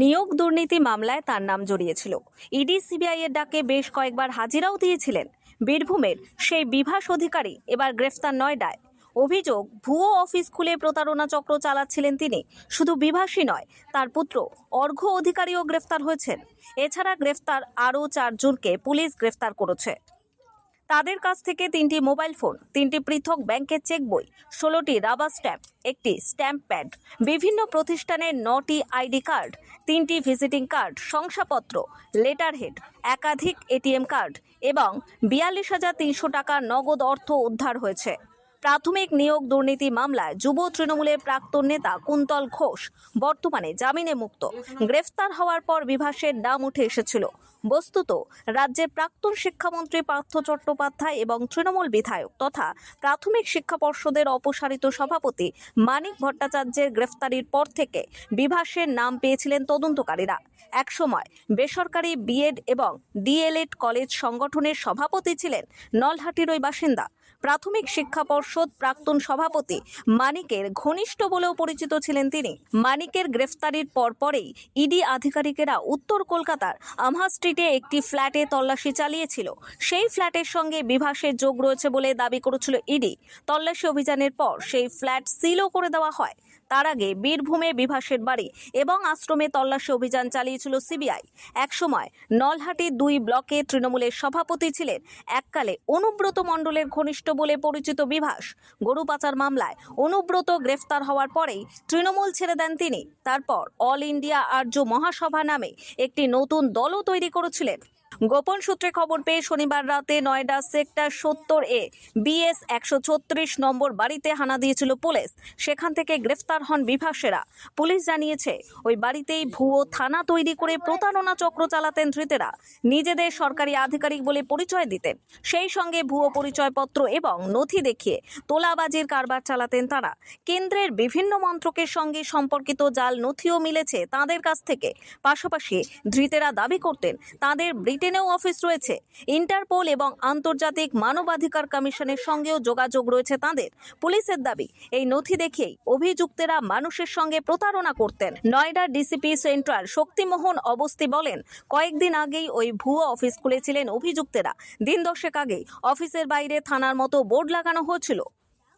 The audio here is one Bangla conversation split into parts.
নিয়োগ দুর্নীতি মামলায় তার নাম জড়িয়েছিল। ইডি, সিবিআই এর ডাকে বেশ কয়েকবার হাজিরাও দিয়েছিলেন। বীরভূমের সেই বিভাস অধিকারী এবার গ্রেফতার নয়ডায় অভিযোগ, ভুয়ো অফিস খুলে প্রতারণা চক্র চালাচ্ছিলেন তিনি। শুধু বিভাসী নয়, তার পুত্র অর্ঘ্য অধিকারীও গ্রেফতার হয়েছেন। এছাড়া গ্রেফতার আরও চারজনকে পুলিশ গ্রেফতার করেছে। তাদের কাছ থেকে তিনটি মোবাইল ফোন, তিনটি পৃথক ব্যাংকের চেক বই, ষোলোটি রাবার স্ট্যাম্প, একটি স্ট্যাম্প প্যাড, বিভিন্ন প্রতিষ্ঠানের নটি আইডি কার্ড, তিনটি ভিজিটিং কার্ড, শংসাপত্র লেটার হেড একাধিক এটিএম কার্ড এবং বিয়াল্লিশ হাজার তিনশো টাকা নগদ অর্থ উদ্ধার হয়েছে। প্রাথমিক নিয়োগ দুর্নীতি মামলায় যুব তৃণমূলের প্রাক্তন নেতা কুন্তল ঘোষ বর্তমানে জামিনে মুক্ত। গ্রেফতার হওয়ার পর বিভাসের নাম উঠে এসেছিল। বস্তুত রাজ্যের প্রাক্তন শিক্ষামন্ত্রী পার্থ চট্টোপাধ্যায় এবং তৃণমূল বিধায়ক তথা প্রাথমিক শিক্ষা পর্ষদের অপসারিত সভাপতি মানিক ভট্টাচার্যের গ্রেফতারির পর থেকে বিভাসের নাম পেয়েছিলেন তদন্তকারীরা। একসময় বেসরকারি বিএড এবং ডিএলএড কলেজ সংগঠনের সভাপতি ছিলেন নলহাটির ওই বাসিন্দা। প্রাথমিক শিক্ষা পর্ষদ প্রাক্তন সভাপতি মানিকের ঘনিষ্ঠ বলেও পরিচিত ছিলেন তিনি। মানিকের গ্রেফতারির পরপরেই ইডি আধিকারিকেরা উত্তর কলকাতার আমহা স্ট্রিটে একটি ফ্ল্যাটে তল্লাশি চালিয়েছিল। সেই ফ্ল্যাটের সঙ্গে বিভাসের যোগ রয়েছে বলে দাবি করেছিল ইডি। তল্লাশি অভিযানের পর সেই ফ্ল্যাট সিলও করে দেওয়া হয়। তার আগে বীরভূমে বিভাসের বাড়ি এবং আশ্রমে তল্লাশি অভিযান চালিয়েছিল সিবিআই। একসময় নলহাটির দুই ব্লকে তৃণমূলের সভাপতি ছিলেন। এককালে অনুব্রত মণ্ডলের ঘনিষ্ঠ বলে পরিচিত বিভাস গরু পাচার মামলায় অনুব্রত গ্রেফতার হওয়ার পরেই তৃণমূল ছেড়ে দেন তিনি। তারপর অল ইন্ডিয়া আর্য মহাসভা নামে একটি নতুন দলও তৈরি করেছিলেন। গোপন সূত্রে খবর পেয়ে শনিবার রাতে নয়ডা সেক্টর সত্তর এ বিএস একশো ছত্রিশ নম্বর বাড়িতে হানা দিয়েছিল পুলিশ। সেখান থেকে গ্রেফতার হন বিভাসেরা পুলিশ জানিয়েছে, ওই বাড়িতেই ভুয়ো থানা তৈরি করে প্রতারণা চক্র চালাতেন ধৃতেরা। নিজেদের সরকারি আধিকারিক বলে পরিচয় দিতেন সেই সঙ্গে ভুয়ো পরিচয়পত্র এবং নথি দেখিয়ে তোলাবাজির কারবার চালাতেন তারা। কেন্দ্রের বিভিন্ন মন্ত্রকের সঙ্গে সম্পর্কিত জাল, নথিও মিলেছে তাদের কাছ থেকে। পাশাপাশি ধৃতেরা দাবি করতেন, তাদের ব্রিটেনেও অফিস রয়েছে। ইন্টারপোল এবং আন্তর্জাতিক মানবাধিকার কমিশনের সঙ্গেও যোগাযোগ রয়েছে তাদের। পুলিশের দাবি, এই নথি দেখেই অভিযুক্তেরা মানুষের সঙ্গে প্রতারণা করতেন। নয়ডার ডিসিপি সেন্ট্রাল শক্তিমোহন অবস্থি বলেন, কয়েকদিন আগেই ওই ভুয়ো অফিস খুলেছিলেন অভিযুক্তেরা। দিন দশেক আগেই অফিসের বাইরে থানার মতো বোর্ড লাগানো হয়েছিল।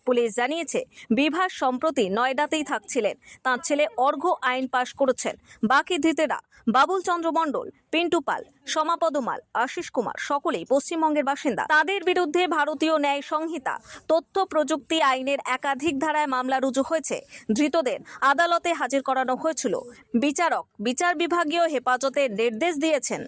পুলিশ জানিয়েছে বিভাস সম্প্রতি নয়ডাতেই থাকছিলেন। তাঁর ছেলে অর্ঘ্য আইন পাশ করেছেন। বাকি ধৃতেরা বাবুল চন্দ্র মণ্ডল, পিন্টু পাল, সমাপদ মাল আশিস কুমার সকলেই পশ্চিমবঙ্গের বাসিন্দা। তাদের বিরুদ্ধে ভারতীয় ন্যায় সংহিতা, তথ্য প্রযুক্তি আইনের একাধিক ধারায় মামলা রুজু হয়েছে। ধৃতদের আদালতে হাজির করানো হয়েছিল। বিচারক, বিচার বিভাগীয় হেফাজতের নির্দেশ দিয়েছেন।